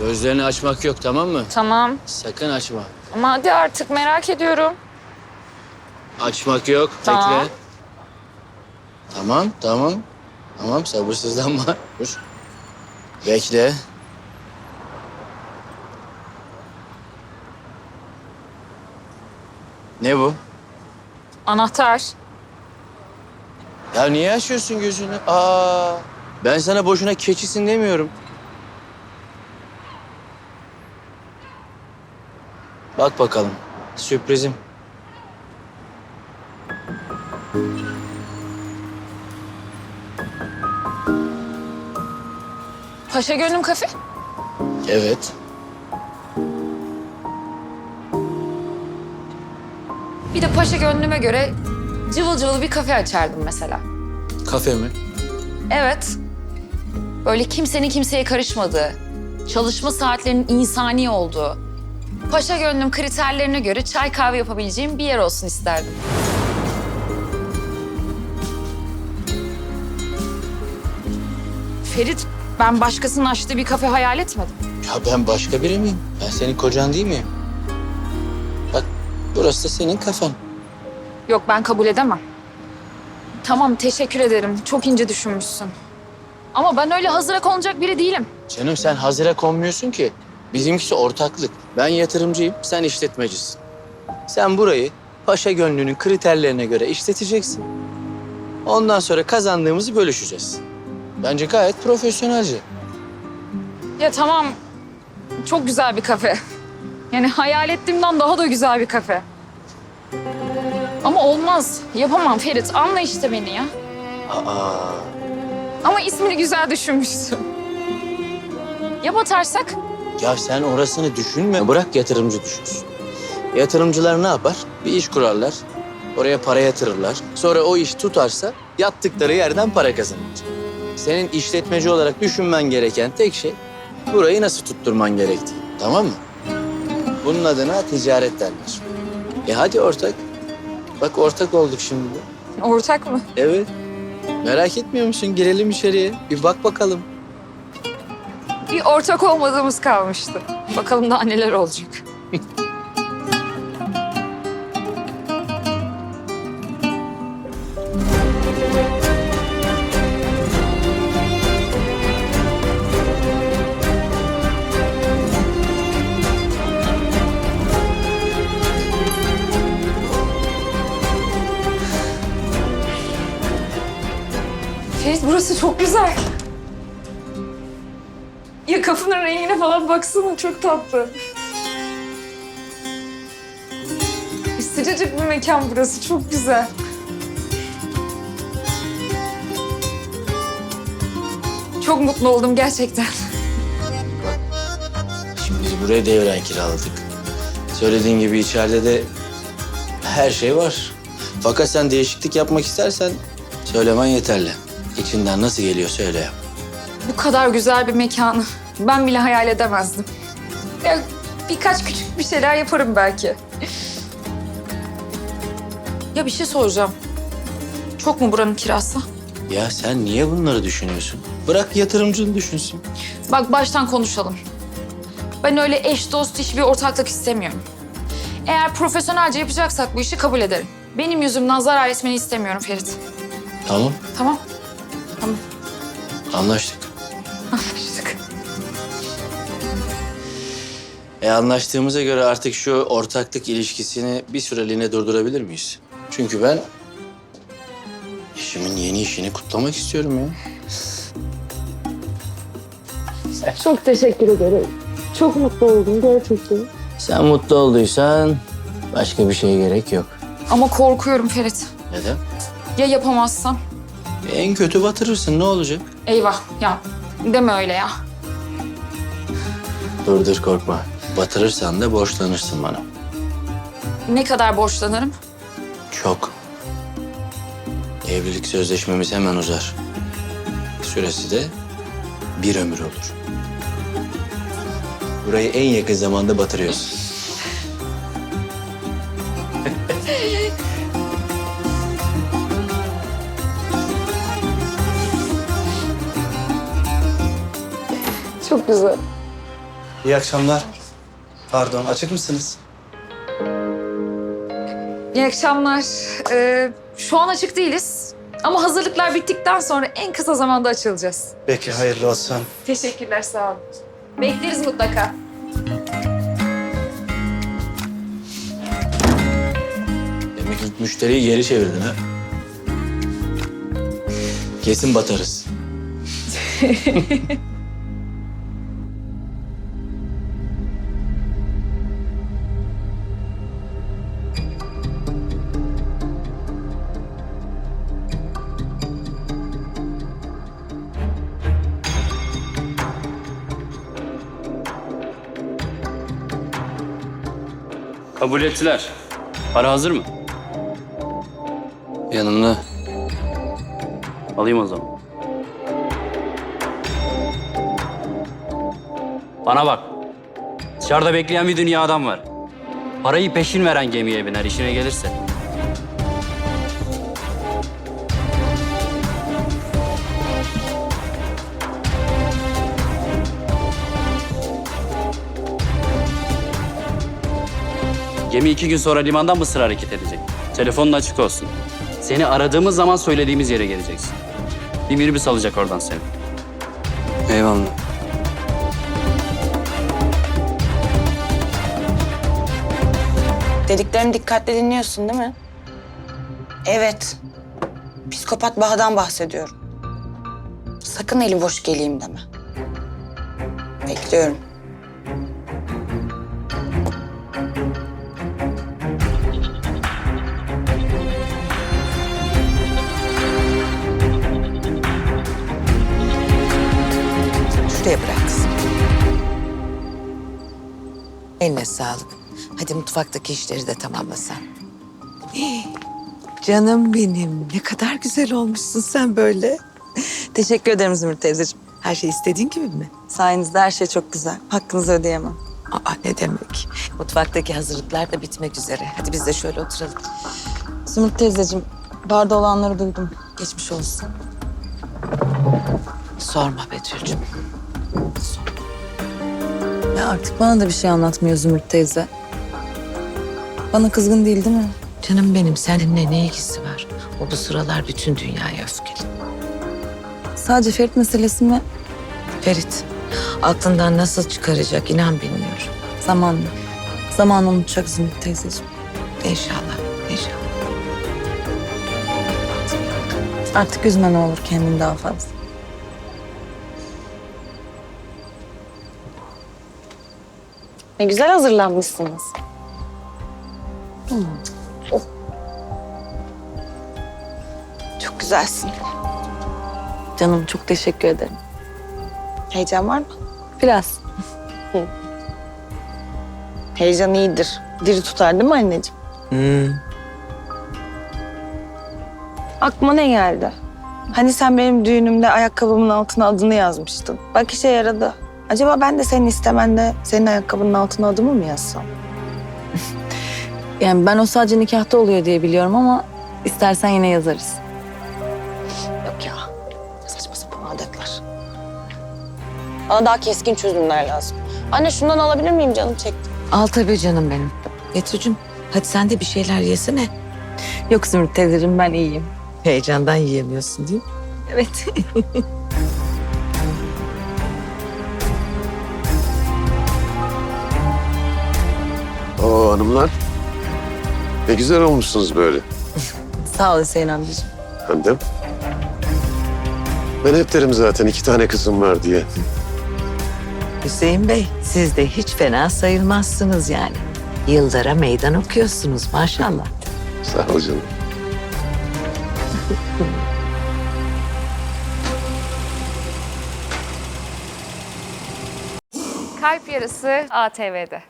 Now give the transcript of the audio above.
Gözlerini açmak yok tamam mı? Tamam. Sakın açma. Ama hadi artık merak ediyorum. Açmak yok. Tamam. Bekle. Tamam, tamam. Tamam, sabırsızlanma. Dur. Bekle. Ne bu? Anahtar. Ya niye açıyorsun gözünü? Aa, ben sana boşuna keçisin demiyorum. Bak bakalım. Sürprizim. Paşa Gönlüm Kafe. Evet. Bir de Paşa Gönlüm'e göre cıvıl cıvıl bir kafe açardım mesela. Kafe mi? Evet. Böyle kimsenin kimseye karışmadığı, çalışma saatlerinin insani olduğu, Paşa Gönlüm kriterlerine göre çay kahve yapabileceğim bir yer olsun isterdim. Ferit, ben başkasının açtığı bir kafe hayal etmedim. Ya ben başka biri miyim? Ben senin kocan değil miyim? Bak burası da senin kafan. Yok ben kabul edemem. Tamam teşekkür ederim. Çok ince düşünmüşsün. Ama ben öyle hazıra konacak biri değilim. Canım sen hazıra konmuyorsun ki. Bizimkisi ortaklık. Ben yatırımcıyım, sen işletmecisin. Sen burayı paşa gönlünün kriterlerine göre işleteceksin. Ondan sonra kazandığımızı bölüşeceğiz. Bence gayet profesyonelce. Ya tamam çok güzel bir kafe. Yani hayal ettiğimden daha da güzel bir kafe. Ama olmaz. Yapamam Ferit. Anla işte beni ya. Aa, Ama ismini güzel düşünmüşsün. Ya batarsak? Ya sen orasını düşünme. Bırak yatırımcı düşünsün. Yatırımcılar ne yapar? Bir iş kurarlar. Oraya para yatırırlar. Sonra o iş tutarsa yattıkları yerden para kazanırlar. Senin işletmeci olarak düşünmen gereken tek şey burayı nasıl tutturman gerektiği. Tamam mı? Bunun adına ticaret derler. E hadi ortak. Bak ortak olduk şimdi. Ortak mı? Evet. Merak etmiyor musun? Girelim içeriye. Bir bak bakalım. Bir ortak olmadığımız kalmıştı. Bakalım daha neler olacak. Ferit burası çok güzel. Ya kapının rengine falan baksana çok tatlı. Sıcacık bir mekan burası çok güzel. Çok mutlu oldum gerçekten. Şimdi biz buraya devren kiraladık. Söylediğin gibi içeride de her şey var. Fakat sen değişiklik yapmak istersen söylemen yeterli. İçinden nasıl geliyor söyle yap. Bu kadar güzel bir mekanı ben bile hayal edemezdim. Ya birkaç küçük bir şeyler yaparım belki. Ya bir şey soracağım. Çok mu buranın kirası? Ya sen niye bunları düşünüyorsun? Bırak yatırımcını düşünsün. Bak baştan konuşalım. Ben öyle eş dost iş bir ortaklık istemiyorum. Eğer profesyonelce yapacaksak bu işi kabul ederim. Benim yüzümden zarar etmeni istemiyorum Ferit. Tamam, Tamam? Tamam. anlaştık. Anlaştık. E anlaştığımıza göre artık şu ortaklık ilişkisini bir süreliğine durdurabilir miyiz? Çünkü ben eşimin yeni işini kutlamak istiyorum ya. Çok teşekkür ederim. Çok mutlu oldum gerçekten. Sen mutlu olduysan başka bir şeye gerek yok. Ama korkuyorum Ferit. Neden? Ya yapamazsam? En kötü batırırsın ne olacak? Eyvah ya deme öyle ya. Dur dur korkma. Batırırsan da borçlanırsın bana. Ne kadar borçlanırım? Çok. Evlilik sözleşmemiz hemen uzar. Süresi de bir ömür olur. Burayı en yakın zamanda batırıyorsun. Çok güzel. İyi akşamlar. Pardon, açık mısınız? İyi akşamlar. Ee, şu an açık değiliz. Ama hazırlıklar bittikten sonra en kısa zamanda açılacağız. Peki, hayırlı olsun. Teşekkürler, sağ olun. Bekleriz mutlaka. Demek ilk müşteriyi geri çevirdin ha. Kesin batarız. Kabul ettiler. Para hazır mı? Yanımda. Alayım o zaman. Bana bak. Dışarıda bekleyen bir dünya adam var. Parayı peşin veren gemiye biner işine gelirse. Gemi iki gün sonra limandan Mısır hareket edecek. Telefonun açık olsun. Seni aradığımız zaman söylediğimiz yere geleceksin. Bir minibüs alacak oradan seni. Eyvallah. Dediklerimi dikkatle dinliyorsun değil mi? Evet. Psikopat Baha'dan bahsediyorum. Sakın eli boş geleyim deme. Bekliyorum. Şuraya bıraksın. Eline sağlık. Hadi mutfaktaki işleri de tamamla sen. Canım benim. Ne kadar güzel olmuşsun sen böyle. Teşekkür ederim Zümrüt teyzeciğim. Her şey istediğin gibi mi? Sayenizde her şey çok güzel. Hakkınızı ödeyemem. Aa ne demek. Mutfaktaki hazırlıklar da bitmek üzere. Hadi biz de şöyle oturalım. Zümrüt teyzeciğim, barda olanları duydum. Geçmiş olsun. Sorma Betül'cüm. Ya artık bana da bir şey anlatmıyor Zümrüt teyze. Bana kızgın değil değil mi? Canım benim seninle ne ilgisi var? O bu sıralar bütün dünyaya öfkeli. Sadece Ferit meselesi mi? Ferit aklından nasıl çıkaracak inan bilmiyorum. Zamanla. Zamanla unutacak Zümrüt teyzeciğim. İnşallah, inşallah. Artık üzme ne olur kendini daha fazla. Ne güzel hazırlanmışsınız. Oh. Çok güzelsin. Canım çok teşekkür ederim. Heyecan var mı? Biraz. Heyecan iyidir. Diri tutar değil mi anneciğim? Hmm. Aklıma ne geldi? Hani sen benim düğünümde ayakkabımın altına adını yazmıştın. Bak işe yaradı. Acaba ben de senin istemende senin ayakkabının altına adımı mı yazsam? yani ben o sadece nikahta oluyor diye biliyorum ama istersen yine yazarız. Yok ya. Saçma sapan adetler. Bana daha keskin çözümler lazım. Anne şundan alabilir miyim canım çekti. Al tabii canım benim. Betül'cüm hadi sen de bir şeyler yesene. Yok Zümrüt teyzeciğim ben iyiyim. Heyecandan yiyemiyorsun değil mi? Evet. Oo hanımlar. Ne güzel olmuşsunuz böyle. Sağ ol Hüseyin amcacığım. Handem. Ben hep derim zaten iki tane kızım var diye. Hüseyin Bey siz de hiç fena sayılmazsınız yani. Yıllara meydan okuyorsunuz maşallah. Sağ ol canım. Kalp Yarısı ATV'de.